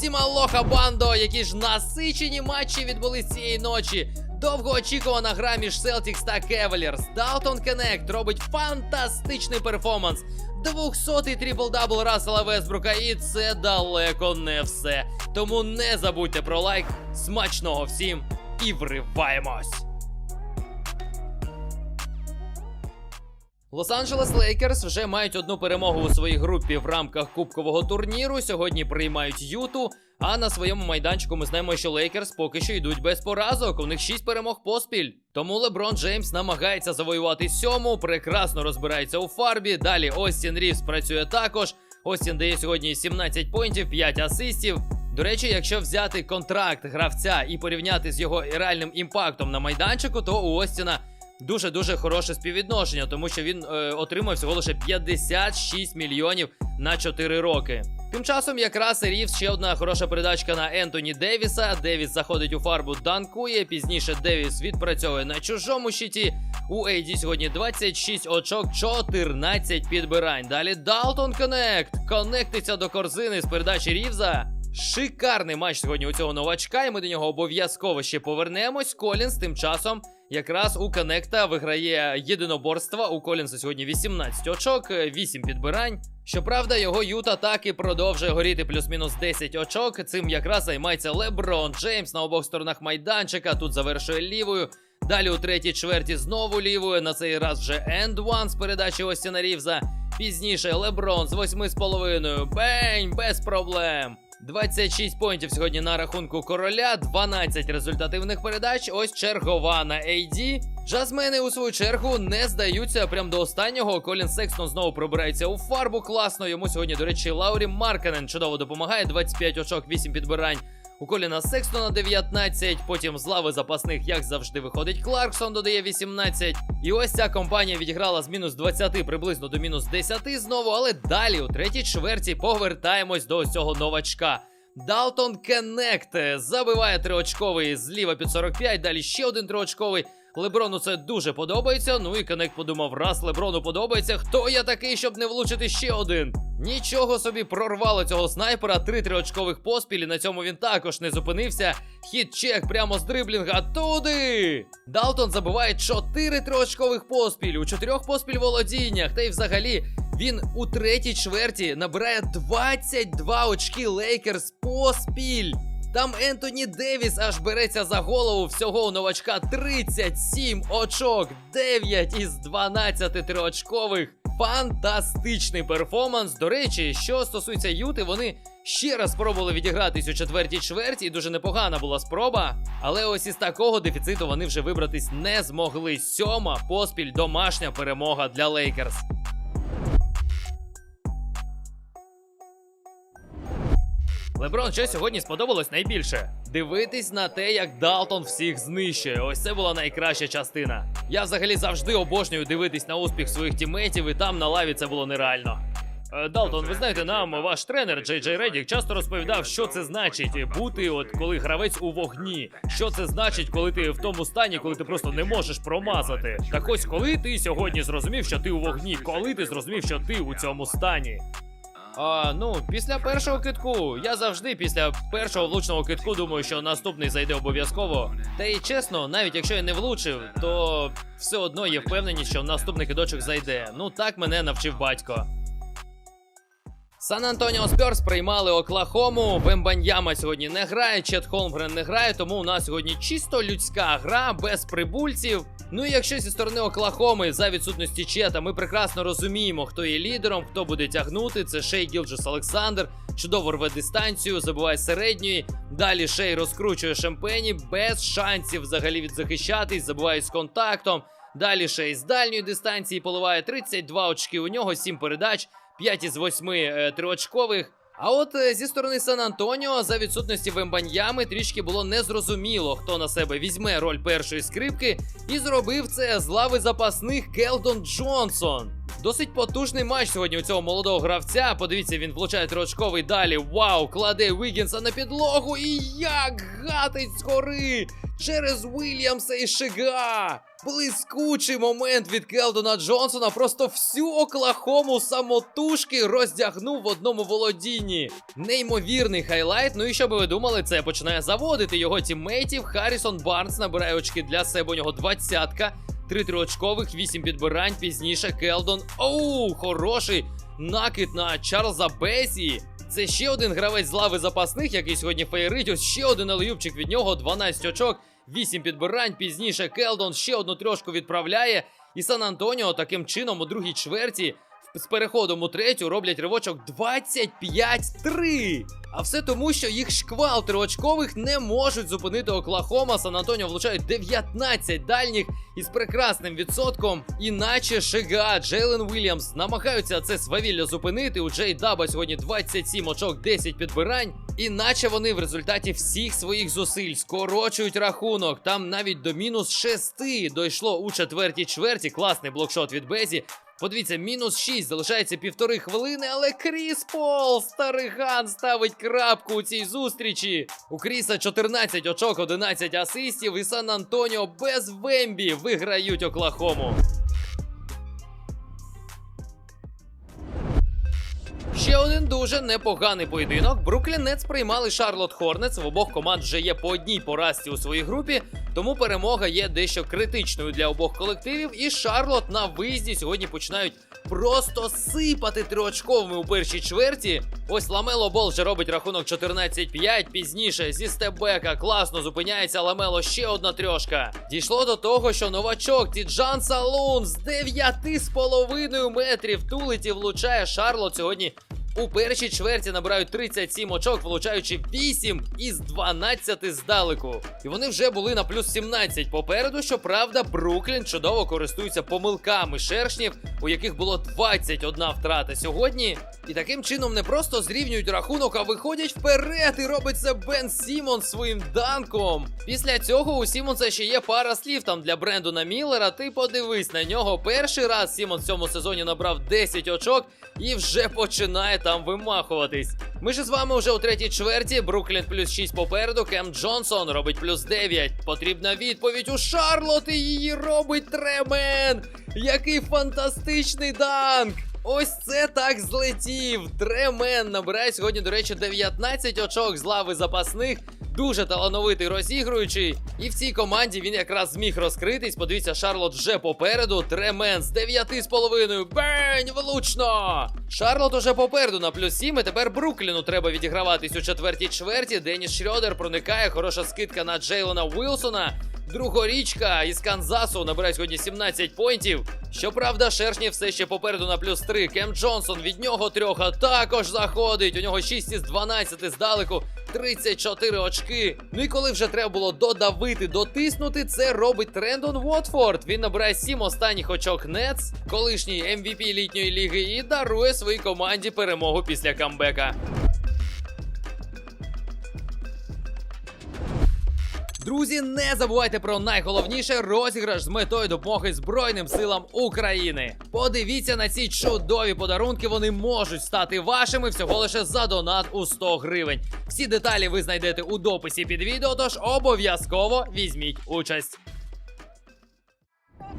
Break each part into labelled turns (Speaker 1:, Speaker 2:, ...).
Speaker 1: всім алоха бандо, які ж насичені матчі відбулись цієї ночі. Довгоочікувана гра між Celtics та Cavaliers. Далтон Кенект робить фантастичний перформанс. 200-й трипл-дабл Рассела Весбрука, і це далеко не все. Тому не забудьте про лайк. Смачного всім і вриваємось! Лос-Анджелес Лейкерс вже мають одну перемогу у своїй групі в рамках кубкового турніру. Сьогодні приймають Юту. А на своєму майданчику ми знаємо, що Лейкерс поки що йдуть без поразок. У них 6 перемог поспіль. Тому Леброн Джеймс намагається завоювати сьому, прекрасно розбирається у фарбі. Далі Остін Рівс працює також. Остін дає сьогодні 17 поінтів, 5 асистів. До речі, якщо взяти контракт гравця і порівняти з його реальним імпактом на майданчику, то у Остіна дуже дуже хороше співвідношення, тому що він е, отримав всього лише 56 мільйонів на 4 роки. Тим часом, якраз Рівс ще одна хороша передачка на Ентоні Девіса. Девіс заходить у фарбу, данкує. Пізніше Девіс відпрацьовує на чужому щиті. У Ейді сьогодні 26 очок, 14 підбирань. Далі Далтон Коннект. Коннектиться до корзини з передачі Рівза. Шикарний матч сьогодні у цього новачка, і ми до нього обов'язково ще повернемось. Колінс тим часом якраз у Коннекта виграє єдиноборство. У Колінса сьогодні 18 очок, 8 підбирань. Щоправда, його Юта так і продовжує горіти плюс-мінус 10 очок. Цим якраз займається Леброн Джеймс на обох сторонах майданчика. Тут завершує лівою. Далі у третій чверті знову лівою. На цей раз вже енд one з передачі Остіна Рівза. Пізніше Леброн з 8,5. Бень, без проблем. 26 поінтів сьогодні на рахунку короля, 12 результативних передач. Ось чергова на AD. Жазмени у свою чергу не здаються прям до останнього. Колін Секстон знову пробирається у фарбу. Класно. Йому сьогодні, до речі, Лаурі Марканен чудово допомагає. 25 очок, 8 підбирань. У Коліна Секстона 19, потім з лави запасних, як завжди, виходить Кларксон, додає 18. І ось ця компанія відіграла з мінус 20 приблизно до мінус 10 знову, але далі у третій чверті повертаємось до цього новачка. Далтон Кеннект забиває триочковий зліва під 45, далі ще один триочковий. Леброну це дуже подобається. Ну і Кеннект подумав, раз Леброну подобається, хто я такий, щоб не влучити ще один. Нічого собі прорвало цього снайпера. Три триочкових поспіль, і на цьому він також не зупинився. Хід чек прямо з дриблінга туди. Далтон забиває чотири триочкових поспіль, у чотирьох поспіль володіннях. Та й взагалі він у третій чверті набирає 22 очки Лейкерс поспіль. Там Ентоні Девіс аж береться за голову всього у новачка 37 очок, 9 із 12 триочкових. Фантастичний перформанс. До речі, що стосується Юти, вони ще раз спробували відігратись у четвертій чверті, і дуже непогана була спроба. Але ось із такого дефіциту вони вже вибратись не змогли. Сьома поспіль домашня перемога для Лейкерс. Леброн, що сьогодні сподобалось найбільше? Дивитись на те, як Далтон всіх знищує. Ось це була найкраща частина. Я взагалі завжди обожнюю дивитись на успіх своїх тімейтів, і там на лаві це було нереально. Е, Далтон, ви знаєте, нам ваш тренер Джей Джей Редік часто розповідав, що це значить бути, от коли гравець у вогні. Що це значить, коли ти в тому стані, коли ти просто не можеш промазати. Так ось коли ти сьогодні зрозумів, що ти у вогні, коли ти зрозумів, що ти у цьому стані. А, ну, після першого китку. Я завжди після першого влучного китку думаю, що наступний зайде обов'язково. Та й чесно, навіть якщо я не влучив, то все одно є впевненість, що наступний кидочок зайде. Ну так мене навчив батько. Сан Антоніо Спьорс приймали Оклахому. Вембаньяма сьогодні не грає, Чет Холмгрен не грає, тому у нас сьогодні чисто людська гра без прибульців. Ну і якщо зі сторони Оклахоми за відсутності Чета ми прекрасно розуміємо, хто є лідером, хто буде тягнути. Це Шей Гілджес Олександр. Чудово рве дистанцію, забиває середньої. Далі Шей розкручує шампені без шансів взагалі відзахищатись, забиває з контактом. Далі Шей з дальньої дистанції поливає 32 очки. У нього 7 передач. 5 із 8 е, триочкових. А от е, зі сторони Сан Антоніо за відсутності Вембаньями трішки було незрозуміло, хто на себе візьме роль першої скрипки, і зробив це з лави запасних Келдон Джонсон. Досить потужний матч сьогодні у цього молодого гравця. Подивіться, він влучає триочковий далі. Вау, кладе Вігінса на підлогу і як гатить згори через Вільямса і Шига. Блискучий момент від Келдона Джонсона. Просто всю Оклахому самотужки роздягнув в одному володінні. Неймовірний хайлайт. Ну і що би ви думали, це починає заводити його тіммейтів. Харрісон Барнс набирає очки для себе. У нього двадцятка. Три триочкових, вісім підбирань. Пізніше Келдон. Оу, хороший накид на Чарльза Бесі. Це ще один гравець з лави запасних, який сьогодні феєрить. Ось ще один алеюбчик від нього, 12 очок, 8 підбирань. Пізніше Келдон ще одну трьошку відправляє. І Сан Антоніо таким чином у другій чверті з переходом у третю роблять ривочок 25-3. А все тому, що їх шквал триочкових не можуть зупинити Оклахома. Сан Антоніо влучають 19 дальніх із прекрасним відсотком. Іначе Шига, Джейлен Вільямс намагаються це свавілля зупинити. У Джей Даба сьогодні 27 очок, 10 підбирань. Іначе вони в результаті всіх своїх зусиль скорочують рахунок. Там навіть до мінус 6 дійшло у четвертій чверті. Класний блокшот від Безі. Подивіться, мінус 6, залишається півтори хвилини, але Кріс Пол, стариган, ставить крапку у цій зустрічі. У Кріса 14 очок, 11 асистів, і Сан Антоніо без Вембі виграють Оклахому. Ще один дуже непоганий поєдинок. Бруклін Нетс приймали Шарлот Хорнетс. В обох команд вже є по одній поразці у своїй групі, тому перемога є дещо критичною для обох колективів. І Шарлот на виїзді сьогодні починають просто сипати триочковими у першій чверті. Ось Ламело Бол вже робить рахунок 14-5. Пізніше зі степбека класно зупиняється Ламело ще одна трьошка. Дійшло до того, що новачок Тіджан Салун з 9,5 метрів тулить влучає Шарлот сьогодні. У першій чверті набирають 37 очок, влучаючи 8 із 12 здалеку. І вони вже були на плюс 17 попереду. Щоправда, Бруклін чудово користується помилками шершнів, у яких було 21 втрата сьогодні. І таким чином не просто зрівнюють рахунок, а виходять вперед і робить це Бен Сімон своїм данком. Після цього у Сімонса ще є пара слів там для Брендона Міллера. Ти подивись на нього. Перший раз Сімон в цьому сезоні набрав 10 очок і вже починає там вимахуватись. Ми ж з вами вже у третій чверті. Бруклін плюс 6 попереду. Кем Джонсон робить плюс 9. Потрібна відповідь у Шарлот її робить Тремен. Який фантастичний данк! Ось це так злетів. Тремен набирає сьогодні, до речі, 19 очок з лави запасних. Дуже талановитий розігруючий. І в цій команді він якраз зміг розкритись. Подивіться, Шарлот вже попереду. Тремен з 9,5. Бень! Влучно! Шарлот уже попереду на плюс 7. І тепер Брукліну треба відіграватись у четвертій чверті. Деніс Шрьодер проникає. Хороша скидка на Джейлона Уілсона. Другорічка із Канзасу набирає сьогодні 17 поінтів. Щоправда, Шершні все ще попереду на плюс 3. Кем Джонсон від нього трьоха також заходить. У нього 6 із 12 здалеку. 34 очки. Ну і коли вже треба було додавити, дотиснути, це робить Трендон Уотфорд. Він набирає 7 останніх очок Нетс, колишній MVP літньої ліги, і дарує своїй команді перемогу після камбека. Друзі, не забувайте про найголовніше розіграш з метою допомоги Збройним силам України. Подивіться на ці чудові подарунки. Вони можуть стати вашими всього лише за донат у 100 гривень. Всі деталі ви знайдете у дописі під відео, тож обов'язково візьміть участь.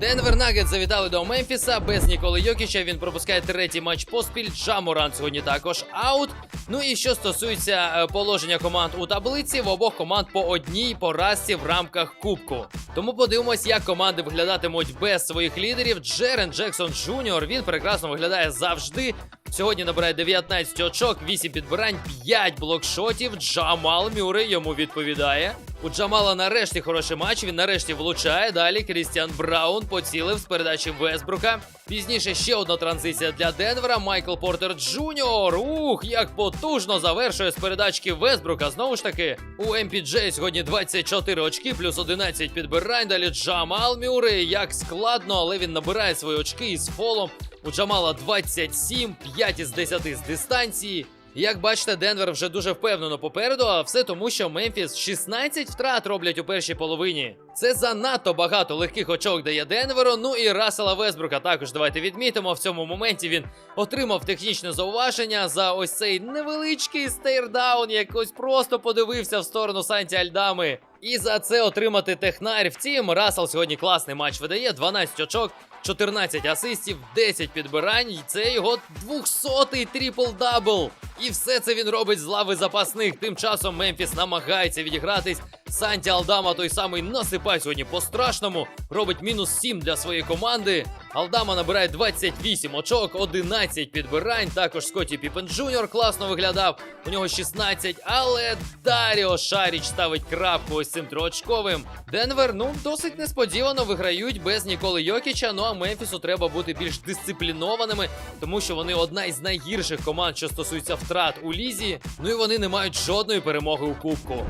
Speaker 1: Денвер Нагет завітали до Мемфіса без Ніколи Йокіча. Він пропускає третій матч поспіль. Джамуран сьогодні також аут. Ну і що стосується е, положення команд у таблиці, в обох команд по одній поразці в рамках кубку. Тому подивимось, як команди виглядатимуть без своїх лідерів. Джерен Джексон Джуніор він прекрасно виглядає завжди. Сьогодні набирає 19 очок, 8 підбирань, 5 блокшотів. Джамал Мюррей йому відповідає. У Джамала нарешті хороший матч. Він нарешті влучає. Далі Крістіан Браун поцілив з передачі Весбрука. Пізніше ще одна транзиція для Денвера. Майкл Портер Джуніор. Ух, як потужно завершує з передачки Весбрука. Знову ж таки, у MPJ сьогодні 24 очки, плюс 11 підбирань. Далі Джамал Мюррей. Як складно, але він набирає свої очки із фолом. У Джамала 27, 5 із 10 з дистанції. Як бачите, Денвер вже дуже впевнено попереду, а все тому, що Мемфіс 16 втрат роблять у першій половині. Це занадто багато легких очок дає Денверу. Ну і Рассела Весбрука також давайте відмітимо. В цьому моменті він отримав технічне зауваження за ось цей невеличкий стейрдаун, якось просто подивився в сторону Санті Альдами. І за це отримати технарь. Втім, Рассел сьогодні класний матч видає 12 очок. 14 асистів, 10 підбирань, і це його 200-й трипл-дабл. І все це він робить з лави запасних. Тим часом Мемфіс намагається відігратись. Санті Алдама той самий насипає сьогодні по-страшному. Робить мінус 7 для своєї команди. Алдама набирає 28 очок, 11 підбирань. Також Скотті Піпен Джуніор класно виглядав. У нього 16, але Даріо Шаріч ставить крапку ось цим триочковим. Денвер, ну, досить несподівано виграють без Ніколи Йокіча. Ну а Мемфісу треба бути більш дисциплінованими, тому що вони одна із найгірших команд, що стосується втрат у лізі. Ну і вони не мають жодної перемоги у кубку.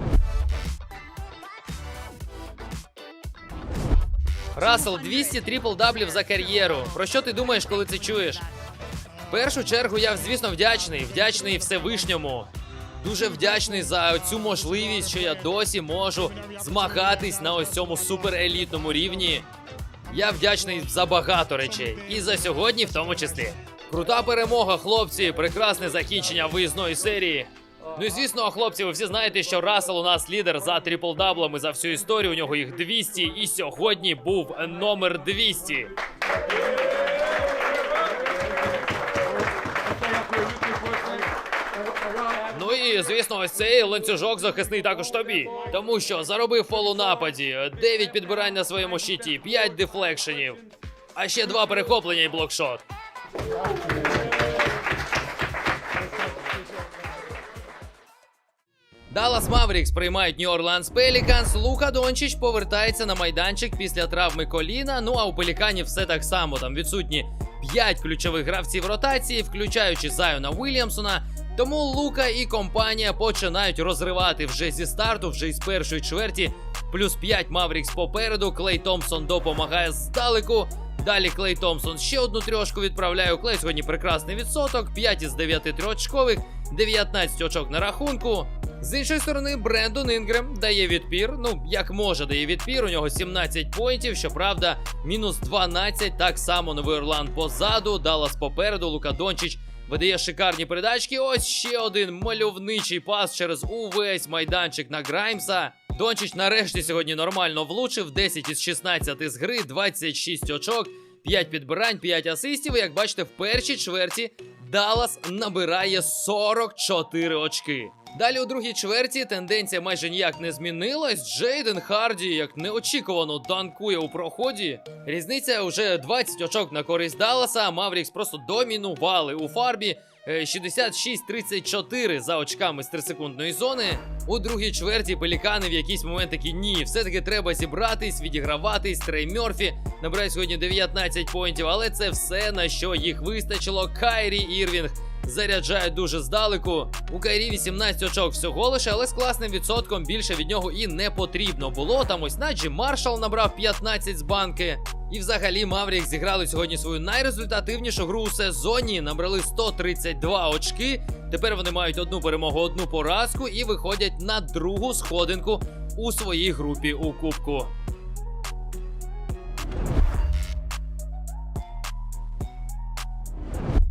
Speaker 1: Рассел 200 трипл-даблів за кар'єру. Про що ти думаєш, коли це чуєш? В першу чергу я, звісно, вдячний. Вдячний Всевишньому. Дуже вдячний за цю можливість, що я досі можу змагатись на ось цьому суперелітному рівні. Я вдячний за багато речей. І за сьогодні, в тому числі. Крута перемога, хлопці! Прекрасне закінчення виїзної серії. Ну і звісно, хлопці, ви всі знаєте, що Рассел у нас лідер за трипл-даблами за всю історію. У нього їх 200, і сьогодні був номер 200. Ну і звісно, ось цей ланцюжок захисний також тобі. Тому що заробив фол у нападі, 9 підбирань на своєму щиті, 5 дефлекшенів, а ще 2 перехоплення і блокшот. Даллас Маврікс приймають Нью-Орлеанс Пеліканс. Лука Дончич повертається на майданчик після травми коліна. Ну а у Пеліканів все так само. Там відсутні 5 ключових гравців ротації, включаючи Зайона Уільямсона. Тому Лука і компанія починають розривати вже зі старту, вже із першої чверті. Плюс 5 Маврікс попереду. Клей Томпсон допомагає здалеку. Далі Клей Томпсон ще одну трьошку відправляє. У Клей сьогодні прекрасний відсоток. 5 із 9 трьохочкових, 19 очок на рахунку. З іншої сторони, Брендон Інгрем дає відпір. Ну, як може дає відпір. У нього 17 поінтів. Щоправда, мінус 12. Так само Новий Орлан позаду. Даллас попереду. Лука Дончич видає шикарні передачки. Ось ще один мальовничий пас через увесь майданчик на Граймса. Дончич нарешті сьогодні нормально влучив. 10 із 16 з гри, 26 очок, 5 підбирань, 5 асистів. І як бачите, в першій чверті Даллас набирає 44 очки. Далі у другій чверті тенденція майже ніяк не змінилась. Джейден Харді, як неочікувано, данкує у проході. Різниця вже 20 очок на користь Далласа. Маврікс просто домінували у фарбі. Е, 66-34 за очками з 3-секундної зони. У другій чверті пелікани в якийсь момент такі ні, все-таки треба зібратись, відіграватись. Трей Мьорфі набирає сьогодні 19 поінтів, але це все на що їх вистачило. Кайрі Ірвінг заряджає дуже здалеку. У Кайрі 18 очок всього лише, але з класним відсотком більше від нього і не потрібно було. Там ось Наджі Маршал набрав 15 з банки. І взагалі Маврік зіграли сьогодні свою найрезультативнішу гру у сезоні. Набрали 132 очки. Тепер вони мають одну перемогу, одну поразку і виходять на другу сходинку у своїй групі у Кубку.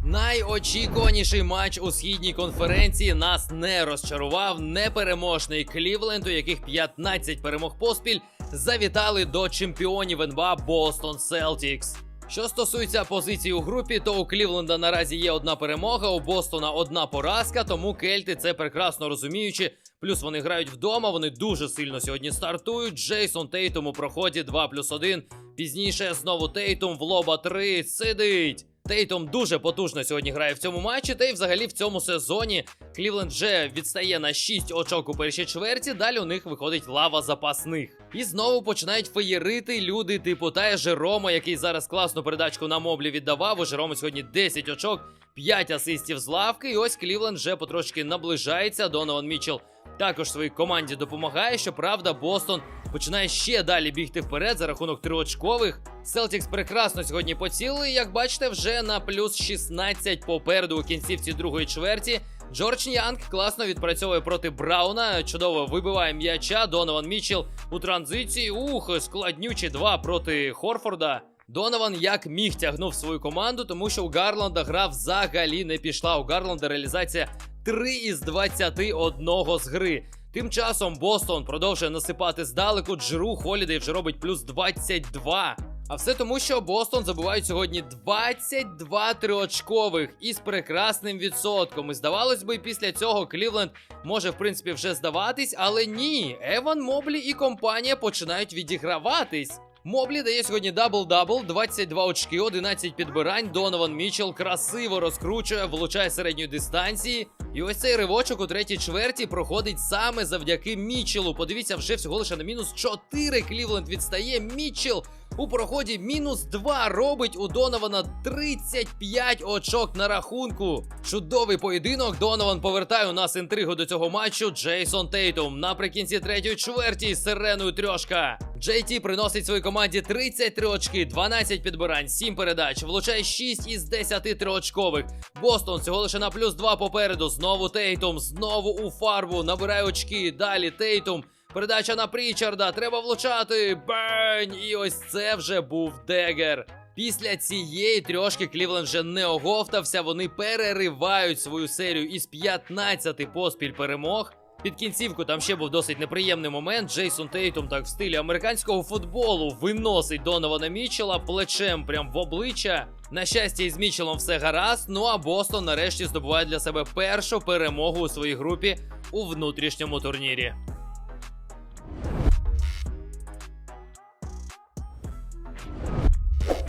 Speaker 1: Найочікуваніший матч у східній конференції нас не розчарував. Непереможний Клівленд, у яких 15 перемог поспіль завітали до чемпіонів НБА Бостон Селтікс. Що стосується позиції у групі, то у Клівленда наразі є одна перемога, у Бостона одна поразка, тому кельти це прекрасно розуміючи. Плюс вони грають вдома, вони дуже сильно сьогодні стартують. Джейсон Тейтум у проході 2 плюс 1. Пізніше знову Тейтум в лоба 3 сидить. Тейтом дуже потужно сьогодні грає в цьому матчі, та й взагалі в цьому сезоні Клівленд вже відстає на 6 очок у першій чверті. Далі у них виходить лава запасних. І знову починають феєрити люди типу Тая Жерома, який зараз класну передачку на моблі віддавав. У Жерома сьогодні 10 очок, 5 асистів з лавки. І ось Клівленд вже потрошки наближається. Донован Мічел також своїй команді допомагає. Щоправда, Бостон починає ще далі бігти вперед за рахунок триочкових. Селтікс прекрасно сьогодні поцілили. Як бачите, вже на плюс 16 попереду у кінцівці другої чверті. Джордж Янг класно відпрацьовує проти Брауна. Чудово вибиває м'яча. Донован Мічел у транзиції. Ух, складнючі два проти Хорфорда. Донован як міг тягнув свою команду, тому що у Гарланда гра взагалі не пішла. У Гарланда реалізація 3 із 21 з гри. Тим часом Бостон продовжує насипати здалеку. Джеру Холідей вже робить плюс 22. А все тому, що Бостон забувають сьогодні 22 триочкових із прекрасним відсотком. І здавалось би, після цього Клівленд може в принципі вже здаватись, але ні. Еван Моблі і компанія починають відіграватись. Моблі дає сьогодні дабл-дабл, 22 очки, 11 підбирань. Донован Мічел красиво розкручує, влучає середньої дистанції. І ось цей ривочок у третій чверті проходить саме завдяки Мічелу. Подивіться, вже всього лише на мінус 4 Клівленд відстає. Мічел у проході мінус 2 робить у Донована 35 очок на рахунку. Чудовий поєдинок. Донован повертає у нас інтригу до цього матчу. Джейсон Тейтум наприкінці третьої чверті з сиреною трьошка. Джей Ті приносить своїй команді 33 очки, 12 підбирань, 7 передач, влучає 6 із 10 триочкових. Бостон всього лише на плюс 2 попереду. Знову Тейтум, знову у фарбу, набирає очки. Далі Тейтум. Передача на Прічарда, треба влучати. Бень! І ось це вже був Дегер. Після цієї трьошки Клівленд вже не оговтався. Вони переривають свою серію із 15 поспіль перемог. Під кінцівку там ще був досить неприємний момент. Джейсон Тейтум так в стилі американського футболу виносить Донована Мічела плечем прям в обличчя. На щастя, із Мічелом все гаразд. Ну а Бостон нарешті здобуває для себе першу перемогу у своїй групі у внутрішньому турнірі.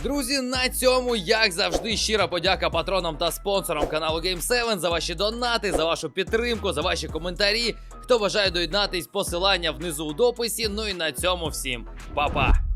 Speaker 1: Друзі, на цьому, як завжди, щира подяка патронам та спонсорам каналу Game7 за ваші донати, за вашу підтримку, за ваші коментарі. Хто бажає доєднатись, посилання внизу у дописі. Ну і на цьому всім па-па!